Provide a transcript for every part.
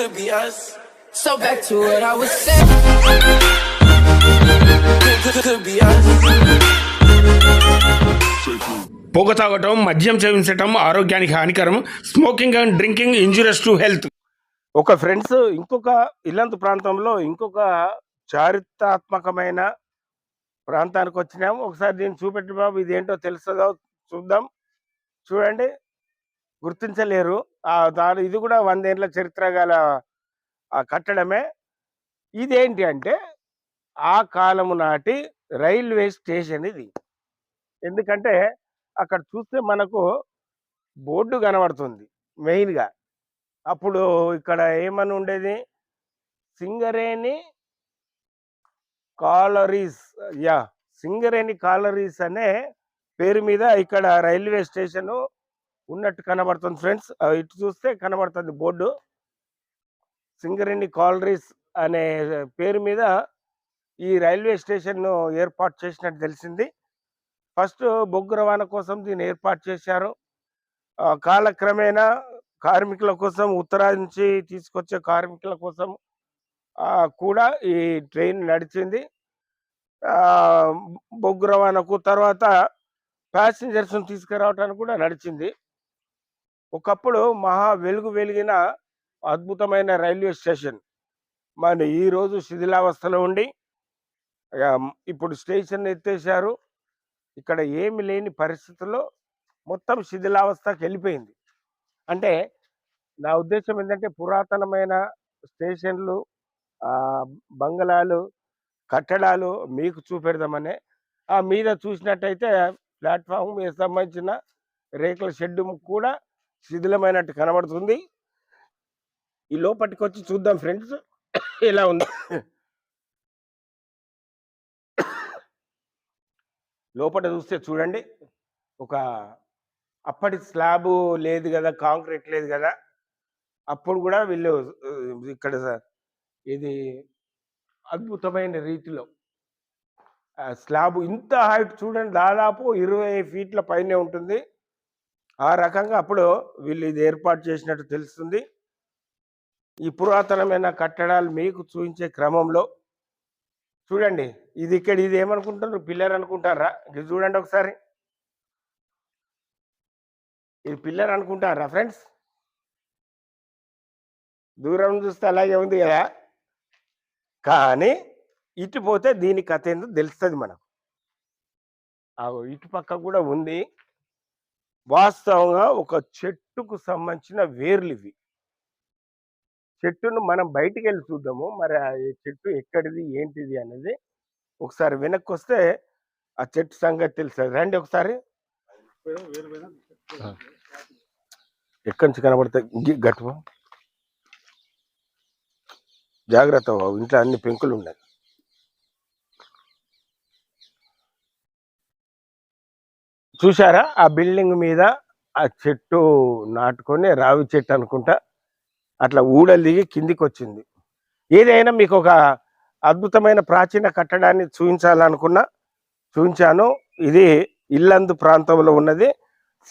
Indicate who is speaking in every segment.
Speaker 1: could be us.
Speaker 2: So back to what I was saying.
Speaker 1: Could, could, could be us.
Speaker 3: పొగ తాగటం మద్యం సేవించటం ఆరోగ్యానికి హానికరం smoking and drinking injurious to health
Speaker 4: ఒక ఫ్రెండ్స్ ఇంకొక ఇల్లంతు ప్రాంతంలో ఇంకొక చారిత్రాత్మకమైన ప్రాంతానికి వచ్చినాము ఒకసారి దీన్ని చూపెట్టి బాబు ఇదేంటో తెలుస్తుందో చూద్దాం చూడండి గుర్తించలేరు. దాని ఇది కూడా వందేళ్ళ చరిత్ర గల కట్టడమే. ఇదేంటి అంటే ఆ కాలము నాటి రైల్వే స్టేషన్ ఇది. ఎందుకంటే అక్కడ చూస్తే మనకు బోర్డు కనబడుతుంది మెయిన్గా. అప్పుడు ఇక్కడ ఏమని ఉండేది? Singareni collieries yeah Singareni collieries అనే పేరు మీద ఇక్కడ రైల్వే స్టేషను ఉన్నట్టు కనబడుతుంది ఫ్రెండ్స్. ఇటు చూస్తే కనబడుతుంది బోర్డు. సింగరేణి కాలరీస్ అనే పేరు మీద ఈ రైల్వే స్టేషన్ ఏర్పాటు చేసినట్టు తెలిసింది. ఫస్ట్ బొగ్గు రవాణా కోసం దీన్ని ఏర్పాటు చేశారు. కాలక్రమేణా కార్మికుల కోసం ఉత్తరాది నుంచి తీసుకొచ్చే కార్మికుల కోసం కూడా ఈ ట్రైన్ నడిచింది. బొగ్గు రవాణాకు తర్వాత ప్యాసింజర్స్ని తీసుకురావడానికి కూడా నడిచింది. ఒకప్పుడు మహా వెలుగు వెలిగిన అద్భుతమైన రైల్వే స్టేషన్. మన ఈరోజు శిథిలావస్థలో ఉండి ఇప్పుడు స్టేషన్ ఎత్తేసారు ఇక్కడ ఏమి లేని పరిస్థితుల్లో మొత్తం శిథిలావస్థకి వెళ్ళిపోయింది. అంటే నా ఉద్దేశం ఏంటంటే పురాతనమైన స్టేషన్లు బంగళాలు కట్టడాలు మీకు చూపెడదామనే. ఆ మీద చూసినట్టయితే ప్లాట్ఫామ్ మీద సంబంధించిన రేకుల షెడ్ కూడా శిథిలమైనట్టు కనబడుతుంది. ఈ లోపలికి వచ్చి చూద్దాం ఫ్రెండ్స్. ఎలా ఉంది? లోపల చూస్తే చూడండి. ఒక అప్పటి స్లాబ్ లేదు కదా కాంక్రీట్ లేదు కదా. అప్పుడు కూడా వీళ్ళు ఇక్కడ ఇది అద్భుతమైన రీతిలో స్లాబ్ ఇంత హైట్ చూడండి దాదాపు ఇరవై ఫీట్ల పైనే ఉంటుంది. ఆ రకంగా అప్పుడు వీళ్ళు ఇది ఏర్పాటు చేసినట్టు తెలుస్తుంది. ఈ పురాతనమైన కట్టడాలు మీకు చూపించే క్రమంలో చూడండి. ఇది ఇక్కడ ఇది ఏమనుకుంటారు పిల్లర్ అనుకుంటారా? ఇది చూడండి ఒకసారి. ఇది పిల్లర్ అనుకుంటారా ఫ్రెండ్స్? దూరం చూస్తే అలాగే ఉంది కదా? కానీ ఇటు పోతే దీని కథ ఏందో తెలుస్తుంది మనకు. ఆ ఇటు పక్క కూడా ఉంది. వాస్తవంగా ఒక చెట్టుకు సంబంధించిన వేర్లు ఇవి. చెట్టును మనం బయటికి వెళ్ళి చూద్దాము. మరి ఆ చెట్టు ఎక్కడిది ఏంటిది అనేది ఒకసారి వెనక్కి వస్తే ఆ చెట్టు సంగతి తెలుస్తుంది. రండి ఒకసారి. ఎక్కడి నుంచి కనబడతాయి? గి- గట్టు. జాగ్రత్త బాబు. ఇంట్లో అన్ని పెంకులు ఉన్నాయి. చూసారా ఆ బిల్డింగ్ మీద ఆ చెట్టు నాటుకొని రావి చెట్టు అనుకుంటా అట్లా ఊడలు దిగి కిందికి వచ్చింది ఏదైనా మీకు ఒక అద్భుతమైన ప్రాచీన కట్టడాన్ని చూపించాలనుకున్నా చూపించాను. ఇది ఇల్లందు ప్రాంతంలో ఉన్నది.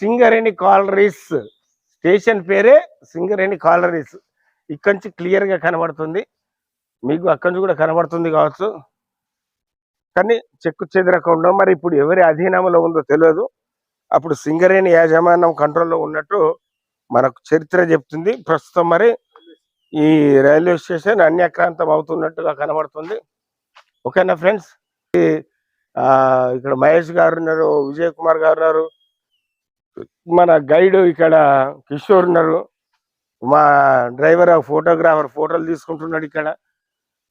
Speaker 4: సింగరేణి కాలరీస్ స్టేషన్ పేరే సింగరేణి కాలరీస్. ఇక్కడి నుంచి క్లియర్గా కనబడుతుంది. మీకు అక్కడి నుంచి కూడా కనబడుతుంది కావచ్చు. కానీ చెక్కు చెదరకుండా మరి ఇప్పుడు ఎవరి అధీనంలో ఉందో తెలియదు. అప్పుడు సింగరేణి యాజమాన్యం కంట్రోల్లో ఉన్నట్టు మనకు చరిత్ర చెప్తుంది. ప్రస్తుతం మరి ఈ రైల్వే స్టేషన్ అన్యాక్రాంతం అవుతున్నట్టుగా కనబడుతుంది. ఓకేనా ఫ్రెండ్స్? ఆ ఇక్కడ మహేష్ గారు ఉన్నారు విజయ్ కుమార్ గారు ఉన్నారు. మన గైడ్ ఇక్కడ కిషోర్ ఉన్నారు. మా డ్రైవర్ ఫోటోగ్రాఫర్ ఫోటోలు తీసుకుంటున్నాడు ఇక్కడ.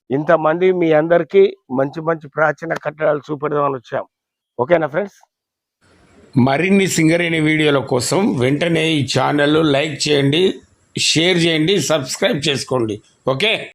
Speaker 4: ఇంతమంది మీ అందరికీ మంచి మంచి ప్రాచీన కట్టడాలు చూపెడదామని వచ్చాం. ఓకేనా ఫ్రెండ్స్?
Speaker 3: మరిన్ని సింగరేణి వీడియోల కోసం వెంటనే ఈ ఛానల్ లైక్ చేయండి షేర్ చేయండి సబ్స్క్రైబ్ చేసుకోండి. ఓకే?